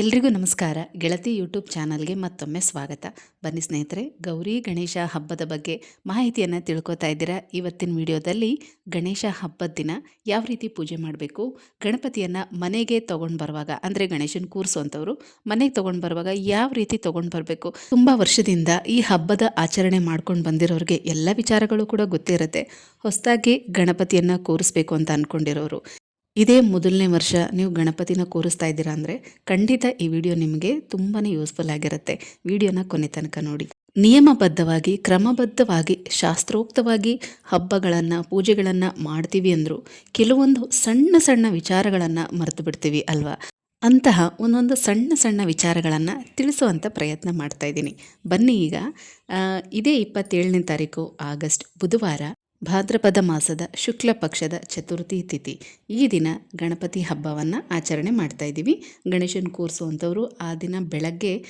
ಎಲ್ರಿಗೂ ನಮಸ್ಕಾರ. ಗೆಳತಿ ಯೂಟ್ಯೂಬ್ ಚಾನಲ್ಗೆ ಮತ್ತೊಮ್ಮೆ ಸ್ವಾಗತ. ಬನ್ನಿ ಸ್ನೇಹಿತರೆ, ಗೌರಿ ಗಣೇಶ ಹಬ್ಬದ ಬಗ್ಗೆ ಮಾಹಿತಿಯನ್ನು ತಿಳ್ಕೊತಾ ಇದ್ದೀರಾ? ಇವತ್ತಿನ ವಿಡಿಯೋದಲ್ಲಿ ಗಣೇಶ ಹಬ್ಬದ ದಿನ ಯಾವ ರೀತಿ ಪೂಜೆ ಮಾಡಬೇಕು? ಗಣಪತಿಯನ್ನು ಮನೆಗೆ ತೊಗೊಂಡು ಬರುವಾಗ, ಅಂದರೆ ಗಣೇಶನ ಕೂರಿಸುವಂಥವ್ರು ಮನೆಗೆ ತೊಗೊಂಡು ಬರುವಾಗ ಯಾವ ರೀತಿ ತೊಗೊಂಡು ಬರಬೇಕು? ತುಂಬ ವರ್ಷದಿಂದ ಈ ಹಬ್ಬದ ಆಚರಣೆ ಮಾಡ್ಕೊಂಡು ಬಂದಿರೋರಿಗೆ ಎಲ್ಲ ವಿಚಾರಗಳು ಕೂಡ ಗೊತ್ತಿರುತ್ತೆ. ಹೊಸದಾಗಿ ಗಣಪತಿಯನ್ನು ಕೂರಿಸ್ಬೇಕು ಅಂತ ಅಂದ್ಕೊಂಡಿರೋರು ಇದೇ ಮೊದಲನೇ ವರ್ಷ ನೀವು ಗಣಪತಿನ ಕೂರಿಸ್ತಾ ಇದ್ದೀರಾ ಅಂದರೆ ಖಂಡಿತ ಈ ವಿಡಿಯೋ ನಿಮಗೆ ತುಂಬಾ ಯೂಸ್ಫುಲ್ ಆಗಿರುತ್ತೆ. ವಿಡಿಯೋನ ಕೊನೆ ತನಕ ನೋಡಿ. ನಿಯಮಬದ್ಧವಾಗಿ, ಕ್ರಮಬದ್ಧವಾಗಿ, ಶಾಸ್ತ್ರೋಕ್ತವಾಗಿ ಹಬ್ಬಗಳನ್ನು, ಪೂಜೆಗಳನ್ನು ಮಾಡ್ತೀವಿ ಅಂದರೂ ಕೆಲವೊಂದು ಸಣ್ಣ ಸಣ್ಣ ವಿಚಾರಗಳನ್ನು ಮರೆತು ಬಿಡ್ತೀವಿ ಅಲ್ವಾ? ಅಂತಹ ಒಂದೊಂದು ಸಣ್ಣ ಸಣ್ಣ ವಿಚಾರಗಳನ್ನು ತಿಳಿಸುವಂಥ ಪ್ರಯತ್ನ ಮಾಡ್ತಾ ಇದ್ದೀನಿ. ಬನ್ನಿ ಈಗ ಇದೇ ಇಪ್ಪತ್ತೇಳನೇ ತಾರೀಕು ಆಗಸ್ಟ್, ಬುಧವಾರ. ಭಾದ್ರಪದ ಮಾಸದ ಶುಕ್ಲ ಪಕ್ಷದ ಚತುರ್ಥಿ ತಿಥಿ. ಈ ದಿನ ಗಣಪತಿ ಹಬ್ಬವನ್ನು ಆಚರಣೆ ಮಾಡ್ತಾ ಇದ್ದೀವಿ. ಗಣೇಶನ ಕೂರಿಸುವಂಥವ್ರು ಆ ದಿನ ಬೆಳಗ್ಗೆ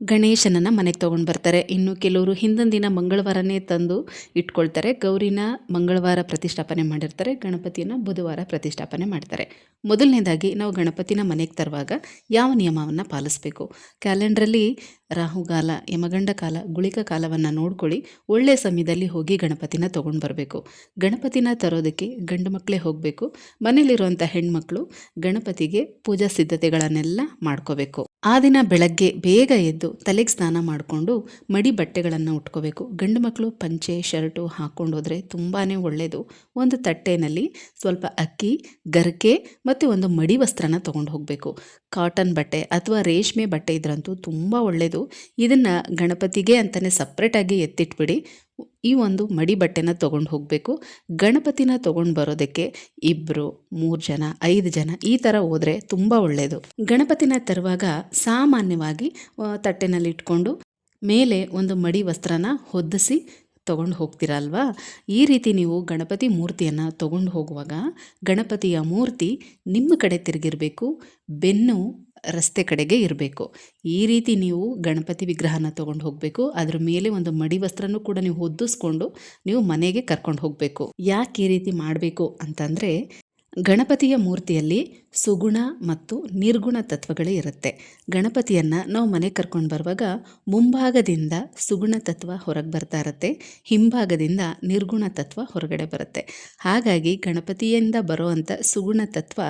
ಗಣೇಶನನ್ನು ಮನೆಗೆ ತೊಗೊಂಡು ಬರ್ತಾರೆ. ಇನ್ನು ಕೆಲವರು ಹಿಂದಿನ ದಿನ ಮಂಗಳವಾರನೇ ತಂದು ಇಟ್ಕೊಳ್ತಾರೆ. ಗೌರಿನ ಮಂಗಳವಾರ ಪ್ರತಿಷ್ಠಾಪನೆ ಮಾಡಿರ್ತಾರೆ. ಗಣಪತಿಯನ್ನು ಬುಧವಾರ ಪ್ರತಿಷ್ಠಾಪನೆ ಮಾಡ್ತಾರೆ. ಮೊದಲನೇದಾಗಿ ನಾವು ಗಣಪತಿನ ಮನೆಗೆ ತರುವಾಗ ಯಾವ ನಿಯಮವನ್ನು ಪಾಲಿಸಬೇಕು? ಕ್ಯಾಲೆಂಡ್ರಲ್ಲಿ ರಾಹುಗಾಲ ಯಮಗಂಡ ಕಾಲ, ಗುಳಿಕ ಕಾಲವನ್ನು ನೋಡ್ಕೊಳ್ಳಿ. ಒಳ್ಳೆಯ ಸಮಯದಲ್ಲಿ ಹೋಗಿ ಗಣಪತಿನ ತೊಗೊಂಡು ಬರಬೇಕು. ಗಣಪತಿನ ತರೋದಕ್ಕೆ ಗಂಡು ಮಕ್ಕಳೇ ಹೋಗಬೇಕು. ಮನೇಲಿರುವಂಥ ಹೆಣ್ಮಕ್ಳು ಗಣಪತಿಗೆ ಪೂಜಾ ಸಿದ್ಧತೆಗಳನ್ನೆಲ್ಲ ಮಾಡ್ಕೋಬೇಕು. ಆ ದಿನ ಬೆಳಗ್ಗೆ ಬೇಗ ಎದ್ದು ತಲೆಗೆ ಸ್ನಾನ ಮಾಡಿಕೊಂಡು ಮಡಿ ಬಟ್ಟೆಗಳನ್ನು ಉಟ್ಕೋಬೇಕು. ಗಂಡು ಮಕ್ಕಳು ಪಂಚೆ, ಶರ್ಟು ಹಾಕ್ಕೊಂಡು ಹೋದರೆ ತುಂಬಾ ಒಳ್ಳೆಯದು ಒಂದು ತಟ್ಟೆನಲ್ಲಿ ಸ್ವಲ್ಪ ಅಕ್ಕಿ, ಗರಿಕೆ ಮತ್ತು ಒಂದು ಮಡಿ ವಸ್ತ್ರನ ತೊಗೊಂಡು ಹೋಗಬೇಕು. ಕಾಟನ್ ಬಟ್ಟೆ ಅಥವಾ ರೇಷ್ಮೆ ಬಟ್ಟೆ ಇದ್ರಂತೂ ತುಂಬ ಒಳ್ಳೆಯದು ಇದನ್ನು ಗಣಪತಿಗೆ ಅಂತಲೇ ಸಪ್ರೇಟಾಗಿ ಎತ್ತಿಟ್ಬಿಡಿ. ಈ ಒಂದು ಮಡಿ ಬಟ್ಟೆನ ತೊಗೊಂಡು ಹೋಗಬೇಕು. ಗಣಪತಿನ ತೊಗೊಂಡು ಬರೋದಕ್ಕೆ ಇಬ್ಬರು ಮೂರು ಜನ, ಐದು ಜನ ಈ ಥರ ಹೋದರೆ ತುಂಬ ಒಳ್ಳೆಯದು ಗಣಪತಿನ ತರುವಾಗ ಸಾಮಾನ್ಯವಾಗಿ ತಟ್ಟೆನಲ್ಲಿ ಇಟ್ಕೊಂಡು ಮೇಲೆ ಒಂದು ಮಡಿ ವಸ್ತ್ರನ ಹೊದಿಸಿ ತೊಗೊಂಡು ಹೋಗ್ತೀರಲ್ವಾ ಈ ರೀತಿ ನೀವು ಗಣಪತಿ ಮೂರ್ತಿಯನ್ನು ತೊಗೊಂಡು ಹೋಗುವಾಗ ಗಣಪತಿಯ ಮೂರ್ತಿ ನಿಮ್ಮ ಕಡೆ ತಿರುಗಿರಬೇಕು. ಬೆನ್ನು ರಸ್ತೆ ಕಡೆಗೆ ಇರಬೇಕು. ಈ ರೀತಿ ನೀವು ಗಣಪತಿ ವಿಗ್ರಹನ ತಗೊಂಡು ಹೋಗಬೇಕು. ಅದ್ರ ಮೇಲೆ ಒಂದು ಮಡಿ ವಸ್ತ್ರನೂ ಕೂಡ ನೀವು ಹೊದಿಸ್ಕೊಂಡು ನೀವು ಮನೆಗೆ ಕರ್ಕೊಂಡು ಹೋಗಬೇಕು. ಯಾಕೆ ಈ ರೀತಿ ಮಾಡಬೇಕು ಅಂತಂದರೆ ಗಣಪತಿಯ ಮೂರ್ತಿಯಲ್ಲಿ ಸುಗುಣ ಮತ್ತು ನಿರ್ಗುಣ ತತ್ವಗಳೇ ಇರುತ್ತೆ. ಗಣಪತಿಯನ್ನು ನಾವು ಮನೆಗೆ ಕರ್ಕೊಂಡು ಬರುವಾಗ ಮುಂಭಾಗದಿಂದ ಸುಗುಣ ತತ್ವ ಹೊರಗೆ ಬರ್ತಾ ಇರುತ್ತೆ, ಹಿಂಭಾಗದಿಂದ ನಿರ್ಗುಣ ತತ್ವ ಹೊರಗಡೆ ಬರುತ್ತೆ. ಹಾಗಾಗಿ ಗಣಪತಿಯಿಂದ ಬರುವಂಥ ಸುಗುಣ ತತ್ವ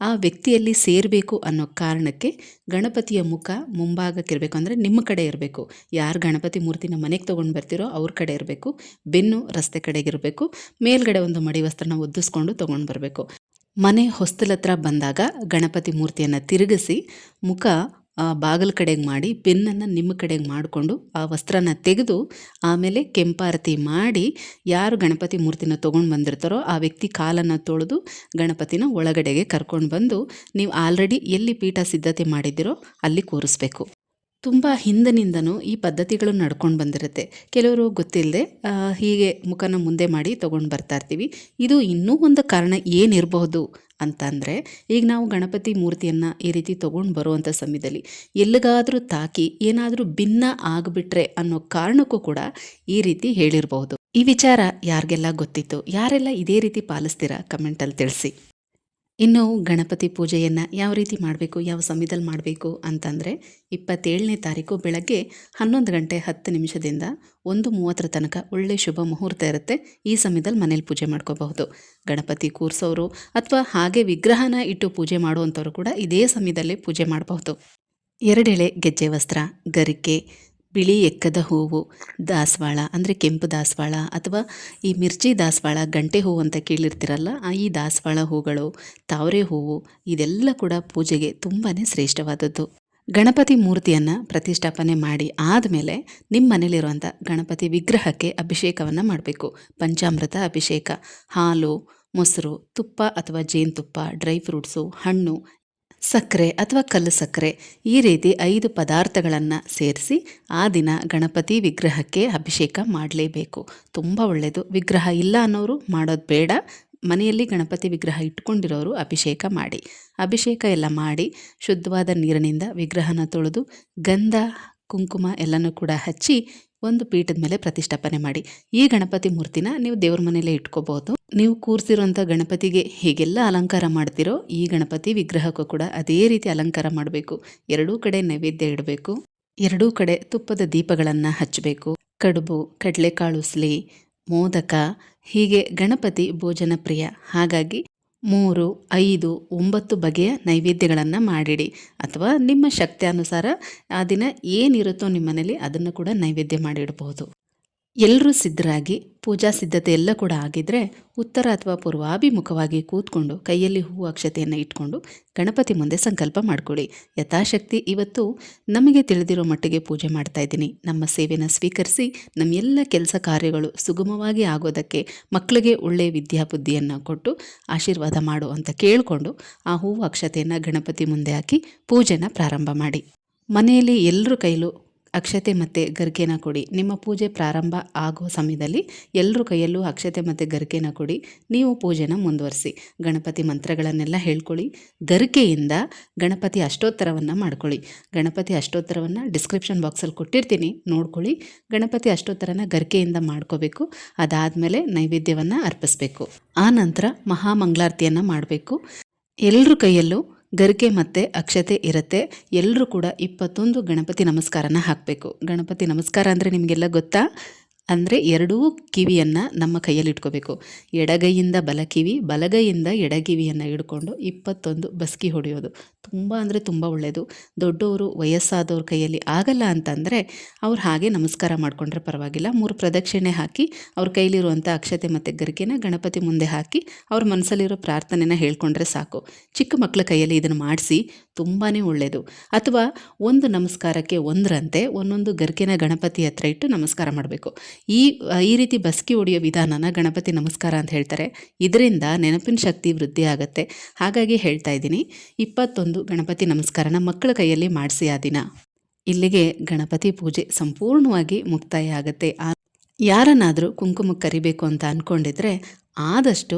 ಆ ವ್ಯಕ್ತಿಯಲ್ಲಿ ಸೇರಬೇಕು ಅನ್ನೋ ಕಾರಣಕ್ಕೆ ಗಣಪತಿಯ ಮುಖ ಮುಂಭಾಗಕ್ಕೆ ಇರಬೇಕು ಅಂದರೆ ನಿಮ್ಮ ಕಡೆ ಇರಬೇಕು. ಯಾರು ಗಣಪತಿ ಮೂರ್ತಿನ ಮನೆಗೆ ತೊಗೊಂಡು ಬರ್ತಿರೋ ಅವ್ರ ಕಡೆ ಇರಬೇಕು. ಬೆನ್ನು ರಸ್ತೆ ಕಡೆಗಿರಬೇಕು ಮೇಲ್ಗಡೆ ಒಂದು ಮಡಿ ವಸ್ತ್ರನ ಒದ್ದಿಸ್ಕೊಂಡು ತೊಗೊಂಡು ಬರಬೇಕು. ಮನೆ ಹೊಸ್ತಲತ್ರ ಬಂದಾಗ ಗಣಪತಿ ಮೂರ್ತಿಯನ್ನು ತಿರುಗಿಸಿ ಮುಖ ಬಾಗಿಲ ಕಡೆಗೆ ಮಾಡಿ, ಪೆನ್ನನ್ನು ನಿಮ್ಮ ಕಡೆಗೆ ಮಾಡಿಕೊಂಡು ಆ ವಸ್ತ್ರನ ತೆಗೆದು ಆಮೇಲೆ ಕೆಂಪಾರತಿ ಮಾಡಿ ಯಾರು ಗಣಪತಿ ಮೂರ್ತಿನ ತೊಗೊಂಡು ಬಂದಿರ್ತಾರೋ ಆ ವ್ಯಕ್ತಿ ಕಾಲನ್ನು ತೊಳೆದು ಗಣಪತಿನ ಒಳಗಡೆಗೆ ಕರ್ಕೊಂಡು ಬಂದು ನೀವು ಆಲ್ರೆಡಿ ಎಲ್ಲಿ ಪೀಠ ಸಿದ್ಧತೆ ಮಾಡಿದ್ದೀರೋ ಅಲ್ಲಿ ಕೂರಿಸ್ಬೇಕು. ತುಂಬ ಹಿಂದಿನಿಂದನೂ ಈ ಪದ್ಧತಿಗಳು ನಡ್ಕೊಂಡು ಬಂದಿರುತ್ತೆ. ಕೆಲವರು ಗೊತ್ತಿಲ್ಲದೆ ಹೀಗೆ ಮುಖನ ಮುಂದೆ ಮಾಡಿ ತೊಗೊಂಡು ಬರ್ತಾ ಇರ್ತೀವಿ. ಇದು ಇನ್ನೂ ಒಂದು ಕಾರಣ ಏನಿರಬಹುದು ಅಂತಂದರೆ, ಈಗ ನಾವು ಗಣಪತಿ ಮೂರ್ತಿಯನ್ನು ಈ ರೀತಿ ತೊಗೊಂಡು ಬರುವಂಥ ಸಮಯದಲ್ಲಿ ಎಲ್ಲಿಗಾದರೂ ತಾಕಿ ಏನಾದರೂ ಭಿನ್ನ ಆಗಿಬಿಟ್ರೆ ಅನ್ನೋ ಕಾರಣಕ್ಕೂ ಕೂಡ ಈ ರೀತಿ ಹೇಳಿರಬಹುದು. ಈ ವಿಚಾರ ಯಾರಿಗೆಲ್ಲ ಗೊತ್ತಿತ್ತು, ಯಾರೆಲ್ಲ ಇದೇ ರೀತಿ ಪಾಲಿಸ್ತೀರಾ? ಕಮೆಂಟಲ್ಲಿ ತಿಳಿಸಿ. ಇನ್ನು ಗಣಪತಿ ಪೂಜೆಯನ್ನು ಯಾವ ರೀತಿ ಮಾಡಬೇಕು, ಯಾವ ಸಮಯದಲ್ಲಿ ಮಾಡಬೇಕು ಅಂತಂದರೆ ಇಪ್ಪತ್ತೇಳನೇ ತಾರೀಕು ಬೆಳಗ್ಗೆ ಹನ್ನೊಂದು ಗಂಟೆ ಹತ್ತು ನಿಮಿಷದಿಂದ ಒಂದು ಮೂವತ್ತರ ತನಕ ಒಳ್ಳೆ ಶುಭ ಮುಹೂರ್ತ ಇರುತ್ತೆ. ಈ ಸಮಯದಲ್ಲಿ ಮನೇಲಿ ಪೂಜೆ ಮಾಡ್ಕೋಬಹುದು. ಗಣಪತಿ ಕೂರಿಸೋರು ಅಥವಾ ಹಾಗೆ ವಿಗ್ರಹನ ಇಟ್ಟು ಪೂಜೆ ಮಾಡುವಂಥವ್ರು ಕೂಡ ಇದೇ ಸಮಯದಲ್ಲಿ ಪೂಜೆ ಮಾಡಬಹುದು. ಎರಡೆಳೆ ಗೆಜ್ಜೆ ವಸ್ತ್ರ, ಗರಿಕೆ ಬಿಳಿ ಎಕ್ಕದ ಹೂವು, ದಾಸವಾಳ, ಅಂದರೆ ಕೆಂಪು ದಾಸವಾಳ ಅಥವಾ ಈ ಮಿರ್ಚಿ ದಾಸವಾಳ, ಗಂಟೆ ಹೂವು ಅಂತ ಕೇಳಿರ್ತೀರಲ್ಲ ಈ ದಾಸವಾಳ ಹೂಗಳು, ತಾವರೆ ಹೂವು, ಇದೆಲ್ಲ ಕೂಡ ಪೂಜೆಗೆ ತುಂಬಾ ಶ್ರೇಷ್ಠವಾದದ್ದು. ಗಣಪತಿ ಮೂರ್ತಿಯನ್ನು ಪ್ರತಿಷ್ಠಾಪನೆ ಮಾಡಿ ಆದಮೇಲೆ ನಿಮ್ಮ ಮನೇಲಿರುವಂಥ ಗಣಪತಿ ವಿಗ್ರಹಕ್ಕೆ ಅಭಿಷೇಕವನ್ನು ಮಾಡಬೇಕು. ಪಂಚಾಮೃತ ಅಭಿಷೇಕ, ಹಾಲು, ಮೊಸರು, ತುಪ್ಪ ಅಥವಾ ಜೇನುತುಪ್ಪ, ಡ್ರೈ ಫ್ರೂಟ್ಸು, ಹಣ್ಣು ಸಕ್ಕರೆ ಅಥವಾ ಕಲ್ಲು ಸಕ್ಕರೆ ಈ ರೀತಿ ಐದು ಪದಾರ್ಥಗಳನ್ನು ಸೇರಿಸಿ ಆ ದಿನ ಗಣಪತಿ ವಿಗ್ರಹಕ್ಕೆ ಅಭಿಷೇಕ ಮಾಡಲೇಬೇಕು. ತುಂಬ ಒಳ್ಳೆಯದು ವಿಗ್ರಹ ಇಲ್ಲ ಅನ್ನೋರು ಮಾಡೋದು ಬೇಡ. ಮನೆಯಲ್ಲಿ ಗಣಪತಿ ವಿಗ್ರಹ ಇಟ್ಕೊಂಡಿರೋರು ಅಭಿಷೇಕ ಮಾಡಿ. ಅಭಿಷೇಕ ಎಲ್ಲ ಮಾಡಿ ಶುದ್ಧವಾದ ನೀರಿನಿಂದ ವಿಗ್ರಹನ ತೊಳೆದು ಗಂಧ, ಕುಂಕುಮ ಎಲ್ಲನೂ ಕೂಡ ಹಚ್ಚಿ ಒಂದು ಪೀಠದ ಮೇಲೆ ಪ್ರತಿಷ್ಠಾಪನೆ ಮಾಡಿ. ಈ ಗಣಪತಿ ಮೂರ್ತಿನ ನೀವು ದೇವ್ರ ಮನೆಯಲ್ಲೇ ಇಟ್ಕೋಬಹುದು. ನೀವು ಕೂರಿಸಿರುವಂಥ ಗಣಪತಿಗೆ ಹೇಗೆಲ್ಲ ಅಲಂಕಾರ ಮಾಡ್ತಿರೋ ಈ ಗಣಪತಿ ವಿಗ್ರಹಕ್ಕೂ ಕೂಡ ಅದೇ ರೀತಿ ಅಲಂಕಾರ ಮಾಡಬೇಕು. ಎರಡೂ ಕಡೆ ನೈವೇದ್ಯ ಇಡಬೇಕು. ಎರಡೂ ಕಡೆ ತುಪ್ಪದ ದೀಪಗಳನ್ನು ಹಚ್ಚಬೇಕು. ಕಡುಬು, ಕಡಲೆಕಾಳು ಸ್ಲಿ, ಮೋದಕ, ಹೀಗೆ ಗಣಪತಿ ಭೋಜನ ಪ್ರಿಯ. ಹಾಗಾಗಿ ಮೂರು, ಐದು, ಒಂಬತ್ತು ಬಗೆಯ ನೈವೇದ್ಯಗಳನ್ನು ಮಾಡಿಡಿ. ಅಥವಾ ನಿಮ್ಮ ಶಕ್ತಿಯಾನುಸಾರ ಆ ದಿನ ಏನಿರುತ್ತೋ ನಿಮ್ಮ ಮನೇಲಿ ಅದನ್ನು ಕೂಡ ನೈವೇದ್ಯ ಮಾಡಿಡಬಹುದು. ಎಲ್ಲರೂ ಸಿದ್ಧರಾಗಿ, ಪೂಜಾ ಸಿದ್ಧತೆ ಎಲ್ಲ ಕೂಡ ಆಗಿದ್ರೆ ಉತ್ತರ ಅಥವಾ ಪೂರ್ವಾಭಿಮುಖವಾಗಿ ಕೂತ್ಕೊಂಡು ಕೈಯಲ್ಲಿ ಹೂವು ಅಕ್ಷತೆಯನ್ನು ಇಟ್ಕೊಂಡು ಗಣಪತಿ ಮುಂದೆ ಸಂಕಲ್ಪ ಮಾಡ್ಕೊಳ್ಳಿ. ಯಥಾಶಕ್ತಿ ಇವತ್ತು ನಮಗೆ ತಿಳಿದಿರೋ ಮಟ್ಟಿಗೆ ಪೂಜೆ ಮಾಡ್ತಾ ಇದ್ದೀನಿ. ನಮ್ಮ ಸೇವೆನ ಸ್ವೀಕರಿಸಿ ನಮ್ಮ ಎಲ್ಲ ಕೆಲಸ ಕಾರ್ಯಗಳು ಸುಗಮವಾಗಿ ಆಗೋದಕ್ಕೆ ಮಕ್ಕಳಿಗೆ ಒಳ್ಳೆಯ ವಿದ್ಯಾಬುದ್ಧಿಯನ್ನು ಕೊಟ್ಟು ಆಶೀರ್ವಾದ ಮಾಡು ಅಂತ ಕೇಳಿಕೊಂಡು ಆ ಹೂವು ಅಕ್ಷತೆಯನ್ನು ಗಣಪತಿ ಮುಂದೆ ಹಾಕಿ ಪೂಜೆನ ಪ್ರಾರಂಭ ಮಾಡಿ. ಮನೆಯಲ್ಲಿ ಎಲ್ಲರ ಕೈಲೂ ಅಕ್ಷತೆ ಮತ್ತು ಗರಿಕೆನ ಕೊಡಿ. ನಿಮ್ಮ ಪೂಜೆ ಪ್ರಾರಂಭ ಆಗೋ ಸಮಯದಲ್ಲಿ ಎಲ್ಲರ ಕೈಯಲ್ಲೂ ಅಕ್ಷತೆ ಮತ್ತು ಗರಿಕೆನ ಕೊಡಿ. ನೀವು ಪೂಜೆನ ಮುಂದುವರಿಸಿ. ಗಣಪತಿ ಮಂತ್ರಗಳನ್ನೆಲ್ಲ ಹೇಳ್ಕೊಳ್ಳಿ. ಗರಿಕೆಯಿಂದ ಗಣಪತಿ ಅಷ್ಟೋತ್ತರವನ್ನು ಮಾಡ್ಕೊಳ್ಳಿ. ಗಣಪತಿ ಅಷ್ಟೋತ್ತರವನ್ನು ಡಿಸ್ಕ್ರಿಪ್ಷನ್ ಬಾಕ್ಸಲ್ಲಿ ಕೊಟ್ಟಿರ್ತೀನಿ. ನೋಡ್ಕೊಳ್ಳಿ. ಗಣಪತಿ ಅಷ್ಟೋತ್ತರನ ಗರ್ಕೆಯಿಂದ ಮಾಡ್ಕೋಬೇಕು. ಅದಾದಮೇಲೆ ನೈವೇದ್ಯವನ್ನು ಅರ್ಪಿಸ್ಬೇಕು. ಆ ನಂತರ ಮಹಾಮಂಗಳಾರತಿಯನ್ನು ಮಾಡಬೇಕು. ಎಲ್ಲರ ಕೈಯಲ್ಲೂ ಗರಿಕೆ ಮತ್ತು ಅಕ್ಷತೆ ಇರುತ್ತೆ. ಎಲ್ಲರೂ ಕೂಡ ಇಪ್ಪತ್ತೊಂದು ಗಣಪತಿ ನಮಸ್ಕಾರನ ಹಾಕಬೇಕು. ಗಣಪತಿ ನಮಸ್ಕಾರ ಅಂದರೆ ನಿಮಗೆಲ್ಲ ಗೊತ್ತಾ? ಅಂದರೆ ಎರಡೂ ಕಿವಿಯನ್ನು ನಮ್ಮ ಕೈಯಲ್ಲಿ ಇಟ್ಕೋಬೇಕು ಎಡಗೈಯಿಂದ ಬಲ ಕಿವಿ, ಬಲಗೈಯಿಂದ ಎಡಗಿವಿಯನ್ನು ಹಿಡ್ಕೊಂಡು ಇಪ್ಪತ್ತೊಂದು ಬಸ್ಕಿ ಹೊಡೆಯೋದು. ತುಂಬ ಅಂದರೆ ತುಂಬ ಒಳ್ಳೆಯದು ದೊಡ್ಡವರು, ವಯಸ್ಸಾದವ್ರ ಕೈಯಲ್ಲಿ ಆಗಲ್ಲ ಅಂತಂದರೆ ಅವ್ರು ಹಾಗೆ ನಮಸ್ಕಾರ ಮಾಡಿಕೊಂಡ್ರೆ ಪರವಾಗಿಲ್ಲ. ಮೂರು ಪ್ರದಕ್ಷಿಣೆ ಹಾಕಿ ಅವ್ರ ಕೈಲಿರುವಂಥ ಅಕ್ಷತೆ ಮತ್ತು ಗರಿಕೆನ ಗಣಪತಿ ಮುಂದೆ ಹಾಕಿ ಅವ್ರ ಮನಸ್ಸಲ್ಲಿರೋ ಪ್ರಾರ್ಥನೆನ ಹೇಳ್ಕೊಂಡ್ರೆ ಸಾಕು. ಚಿಕ್ಕ ಮಕ್ಕಳ ಕೈಯಲ್ಲಿ ಇದನ್ನು ಮಾಡಿಸಿ ತುಂಬಾ ಒಳ್ಳೆಯದು ಅಥವಾ ಒಂದು ನಮಸ್ಕಾರಕ್ಕೆ ಒಂದರಂತೆ ಒಂದೊಂದು ಗರ್ಕೆನ ಗಣಪತಿ ಹತ್ರ ಇಟ್ಟು ನಮಸ್ಕಾರ ಮಾಡಬೇಕು. ಈ ಈ ರೀತಿ ಬಸ್ಕಿ ಹೊಡೆಯೋ ವಿಧಾನನ ಗಣಪತಿ ನಮಸ್ಕಾರ ಅಂತ ಹೇಳ್ತಾರೆ. ಇದರಿಂದ ನೆನಪಿನ ಶಕ್ತಿ ವೃದ್ಧಿ ಆಗುತ್ತೆ. ಹಾಗಾಗಿ ಹೇಳ್ತಾ ಇದ್ದೀನಿ, ಇಪ್ಪತ್ತೊಂದು ಗಣಪತಿ ನಮಸ್ಕಾರನ ಮಕ್ಕಳ ಕೈಯಲ್ಲಿ ಮಾಡಿಸಿ ಆ ದಿನ. ಇಲ್ಲಿಗೆ ಗಣಪತಿ ಪೂಜೆ ಸಂಪೂರ್ಣವಾಗಿ ಮುಕ್ತಾಯ ಆಗುತ್ತೆ. ಯಾರನ್ನಾದರೂ ಕುಂಕುಮಕ್ಕೆ ಕರಿಬೇಕು ಅಂತ ಅಂದ್ಕೊಂಡಿದ್ರೆ ಆದಷ್ಟು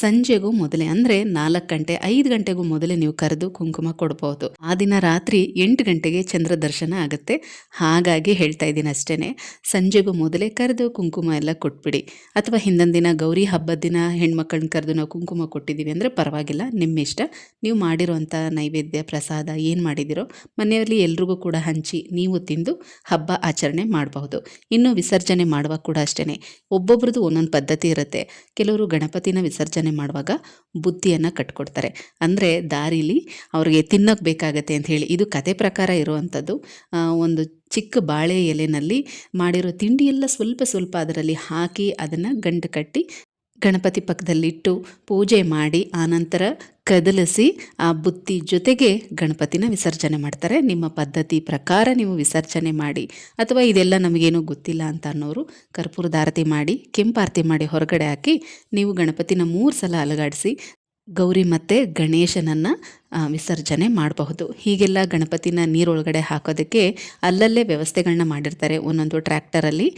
ಸಂಜೆಗೂ ಮೊದಲೇ, ಅಂದರೆ ನಾಲ್ಕು ಗಂಟೆ, ಐದು ಗಂಟೆಗೂ ಮೊದಲೇ ನೀವು ಕರೆದು ಕುಂಕುಮ ಕೊಡ್ಬೋದು. ಆ ದಿನ ರಾತ್ರಿ ಎಂಟು ಗಂಟೆಗೆ ಚಂದ್ರ ದರ್ಶನ ಆಗುತ್ತೆ. ಹಾಗಾಗಿ ಹೇಳ್ತಾ ಇದ್ದೀನಿ ಅಷ್ಟೇ ಸಂಜೆಗೂ ಮೊದಲೇ ಕರೆದು ಕುಂಕುಮ ಎಲ್ಲ ಕೊಟ್ಬಿಡಿ. ಅಥವಾ ಹಿಂದಿನ ದಿನ ಗೌರಿ ಹಬ್ಬದ ದಿನ ಹೆಣ್ಮಕ್ಳನ್ನ ಕರೆದು ನಾವು ಕುಂಕುಮ ಕೊಟ್ಟಿದ್ದೀವಿ ಅಂದರೆ ಪರವಾಗಿಲ್ಲ, ನಿಮ್ಮ ಇಷ್ಟ. ನೀವು ಮಾಡಿರುವಂಥ ನೈವೇದ್ಯ, ಪ್ರಸಾದ, ಏನು ಮಾಡಿದಿರೋ ಮನೆಯಲ್ಲಿ ಎಲ್ರಿಗೂ ಕೂಡ ಹಂಚಿ ನೀವು ತಿಂದು ಹಬ್ಬ ಆಚರಣೆ ಮಾಡಬಹುದು. ಇನ್ನು ವಿಸರ್ಜನೆ ಮಾಡುವಾಗ ಕೂಡ ಅಷ್ಟೇ ಒಬ್ಬೊಬ್ರದ್ದು ಒಂದೊಂದು ಪದ್ಧತಿ ಇರುತ್ತೆ. ಕೆಲವರು ಗಣಪತಿನ ವಿಸರ್ಜನೆ ಮಾಡುವಾಗ ಬುದ್ಧಿಯನ್ನು ಕಟ್ಕೊಡ್ತಾರೆ. ಅಂದರೆ ದಾರಿಲಿ ಅವ್ರಿಗೆ ತಿನ್ನೋಕೆ ಬೇಕಾಗತ್ತೆ ಅಂತ ಹೇಳಿ ಇದು ಕತೆ ಪ್ರಕಾರ ಇರುವಂಥದ್ದು ಒಂದು ಚಿಕ್ಕ ಬಾಳೆ ಎಲೆನಲ್ಲಿ ಮಾಡಿರೋ ತಿಂಡಿಯೆಲ್ಲ ಸ್ವಲ್ಪ ಸ್ವಲ್ಪ ಅದರಲ್ಲಿ ಹಾಕಿ ಅದನ್ನು ಗಂಟು ಕಟ್ಟಿ ಗಣಪತಿ ಪಕ್ಕದಲ್ಲಿಟ್ಟು ಪೂಜೆ ಮಾಡಿ ಆನಂತರ ಕದಲಿಸಿ, ಆ ಬುತ್ತಿ ಜೊತೆಗೆ ಗಣಪತಿನ ವಿಸರ್ಜನೆ ಮಾಡ್ತಾರೆ. ನಿಮ್ಮ ಪದ್ಧತಿ ಪ್ರಕಾರ ನೀವು ವಿಸರ್ಜನೆ ಮಾಡಿ. ಅಥವಾ ಇದೆಲ್ಲ ನಮಗೇನೂ ಗೊತ್ತಿಲ್ಲ ಅಂತ ಅನ್ನೋರು ಕರ್ಪೂರದ ಆರತಿ ಮಾಡಿ, ಕೆಂಪಾರತಿ ಮಾಡಿ ಹೊರಗಡೆ ಹಾಕಿ, ನೀವು ಗಣಪತಿನ ಮೂರು ಸಲ ಅಲುಗಾಡಿಸಿ ಗೌರಿ ಮತ್ತು ಗಣೇಶನನ್ನು ವಿಸರ್ಜನೆ ಮಾಡಬಹುದು. ಹೀಗೆಲ್ಲ ಗಣಪತಿನ ನೀರೊಳಗಡೆ ಹಾಕೋದಕ್ಕೆ ಅಲ್ಲಲ್ಲೇ ವ್ಯವಸ್ಥೆಗಳನ್ನ ಮಾಡಿರ್ತಾರೆ. ಒಂದೊಂದು ಟ್ರ್ಯಾಕ್ಟರಲ್ಲಿ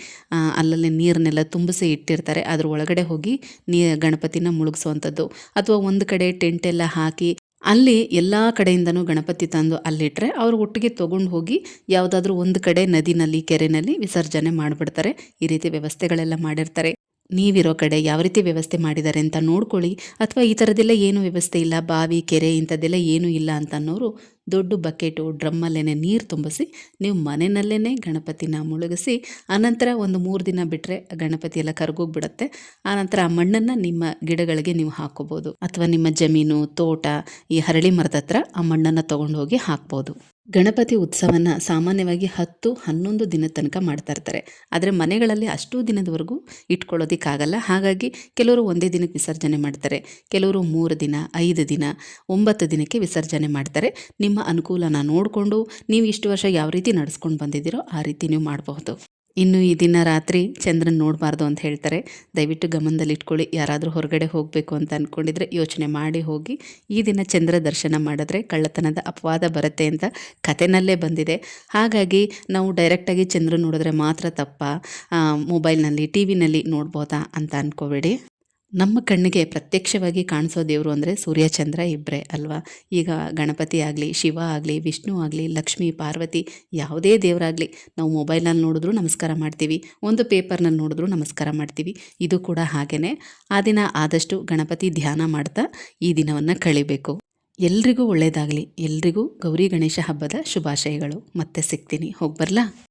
ಅಲ್ಲಲ್ಲಿ ನೀರನ್ನೆಲ್ಲ ತುಂಬಿಸಿ ಇಟ್ಟಿರ್ತಾರೆ. ಅದ್ರ ಒಳಗಡೆ ಹೋಗಿ ನೀ, ಗಣಪತಿನ ಮುಳುಗಿಸುವಂಥದ್ದು. ಅಥವಾ ಒಂದು ಕಡೆ ಟೆಂಟ್ ಎಲ್ಲ ಹಾಕಿ ಅಲ್ಲಿ ಎಲ್ಲ ಕಡೆಯಿಂದನೂ ಗಣಪತಿ ತಂದು ಅಲ್ಲಿಟ್ಟರೆ ಅವರು ಒಟ್ಟಿಗೆ ತೊಗೊಂಡು ಹೋಗಿ ಯಾವುದಾದ್ರೂ ಒಂದು ಕಡೆ ನದಿನಲ್ಲಿ, ಕೆರೆನಲ್ಲಿ ವಿಸರ್ಜನೆ ಮಾಡಿಬಿಡ್ತಾರೆ. ಈ ರೀತಿ ವ್ಯವಸ್ಥೆಗಳೆಲ್ಲ ಮಾಡಿರ್ತಾರೆ. ನೀವಿರೋ ಕಡೆ ಯಾವ ರೀತಿ ವ್ಯವಸ್ಥೆ ಮಾಡಿದ್ದಾರೆ ಅಂತ ನೋಡ್ಕೊಳ್ಳಿ. ಅಥವಾ ಈ ಥರದ್ದೆಲ್ಲ ಏನು ವ್ಯವಸ್ಥೆ ಇಲ್ಲ, ಬಾವಿ, ಕೆರೆ ಇಂಥದ್ದೆಲ್ಲ ಏನೂ ಇಲ್ಲ ಅಂತ ಅನ್ನೋರು ದೊಡ್ಡ ಬಕೆಟು ಡ್ರಮ್ಮಲ್ಲೇ ನೀರು ತುಂಬಿಸಿ ನೀವು ಮನೆಯಲ್ಲೇ ಗಣಪತಿನ ಮುಳುಗಿಸಿ, ಆನಂತರ ಒಂದು ಮೂರು ದಿನ ಬಿಟ್ಟರೆ ಗಣಪತಿ ಎಲ್ಲ ಕರ್ಗೋಗ್ಬಿಡುತ್ತೆ. ಆನಂತರ ಆ ಮಣ್ಣನ್ನು ನಿಮ್ಮ ಗಿಡಗಳಿಗೆ ನೀವು ಹಾಕೋಬೋದು ಅಥವಾ ನಿಮ್ಮ ಜಮೀನು, ತೋಟ, ಈ ಹರಳಿ ಮರದ ಹತ್ರ ಆ ಮಣ್ಣನ್ನು ತೊಗೊಂಡು ಹೋಗಿ ಹಾಕ್ಬೋದು. ಗಣಪತಿ ಉತ್ಸವನ ಸಾಮಾನ್ಯವಾಗಿ ಹತ್ತು, ಹನ್ನೊಂದು ದಿನದ ತನಕ ಮಾಡ್ತಾ ಇರ್ತಾರೆ. ಆದರೆ ಮನೆಗಳಲ್ಲಿ ಅಷ್ಟು ದಿನದವರೆಗೂ ಇಟ್ಕೊಳ್ಳೋದಿಕ್ಕಾಗಲ್ಲ. ಹಾಗಾಗಿ ಕೆಲವರು ಒಂದೇ ದಿನಕ್ಕೆ ವಿಸರ್ಜನೆ ಮಾಡ್ತಾರೆ. ಕೆಲವರು ಮೂರು ದಿನ, ಐದು ದಿನ, ಒಂಬತ್ತು ದಿನಕ್ಕೆ ವಿಸರ್ಜನೆ ಮಾಡ್ತಾರೆ. ನಿಮ್ಮ ಅನುಕೂಲನ ನೋಡಿಕೊಂಡು ನೀವು ಇಷ್ಟು ವರ್ಷ ಯಾವ ರೀತಿ ನಡೆಸ್ಕೊಂಡು ಬಂದಿದ್ದೀರೋ ಆ ರೀತಿ ನೀವು ಮಾಡಬಹುದು. ಇನ್ನು ಈ ದಿನ ರಾತ್ರಿ ಚಂದ್ರನ ನೋಡಬಾರ್ದು ಅಂತ ಹೇಳ್ತಾರೆ. ದಯವಿಟ್ಟು ಗಮನದಲ್ಲಿ ಇಟ್ಕೊಳ್ಳಿ. ಯಾರಾದರೂ ಹೊರಗಡೆ ಹೋಗಬೇಕು ಅಂತ ಅಂದ್ಕೊಂಡಿದ್ರೆ ಯೋಚನೆ ಮಾಡಿ ಹೋಗಿ ಈ ದಿನ ಚಂದ್ರ ದರ್ಶನ ಮಾಡಿದ್ರೆ ಕಳ್ಳತನದ ಅಪವಾದ ಬರುತ್ತೆ ಅಂತ ಕಥೆನಲ್ಲೇ ಬಂದಿದೆ. ಹಾಗಾಗಿ ನಾವು ಡೈರೆಕ್ಟಾಗಿ ಚಂದ್ರ ನೋಡಿದ್ರೆ ಮಾತ್ರ ತಪ್ಪ? ಮೊಬೈಲ್ನಲ್ಲಿ ಟಿ ವಿನಲ್ಲಿ ನೋಡ್ಬೋದಾ ಅಂತ ಅಂದ್ಕೋಬೇಡಿ ನಮ್ಮ ಕಣ್ಣಿಗೆ ಪ್ರತ್ಯಕ್ಷವಾಗಿ ಕಾಣಿಸೋ ದೇವರು ಅಂದರೆ ಸೂರ್ಯಚಂದ್ರ ಇಬ್ಬರೇ ಅಲ್ವಾ? ಈಗ ಗಣಪತಿ ಆಗಲಿ, ಶಿವ ಆಗಲಿ, ವಿಷ್ಣು ಆಗಲಿ, ಲಕ್ಷ್ಮಿ, ಪಾರ್ವತಿ ಯಾವುದೇ ದೇವರಾಗಲಿ ನಾವು ಮೊಬೈಲ್ನಲ್ಲಿ ನೋಡಿದ್ರೂ ನಮಸ್ಕಾರ ಮಾಡ್ತೀವಿ, ಒಂದು ಪೇಪರ್ನಲ್ಲಿ ನೋಡಿದ್ರೂ ನಮಸ್ಕಾರ ಮಾಡ್ತೀವಿ. ಇದು ಕೂಡ ಹಾಗೆಯೇ ಆ ದಿನ ಆದಷ್ಟು ಗಣಪತಿ ಧ್ಯಾನ ಮಾಡ್ತಾ ಈ ದಿನವನ್ನು ಕಳಿಬೇಕು. ಎಲ್ರಿಗೂ ಒಳ್ಳೆಯದಾಗಲಿ ಎಲ್ರಿಗೂ ಗೌರಿ ಗಣೇಶ ಹಬ್ಬದ ಶುಭಾಶಯಗಳು. ಮತ್ತೆ ಸಿಗ್ತೀನಿ. ಹೋಗಿ ಬರಲಾ?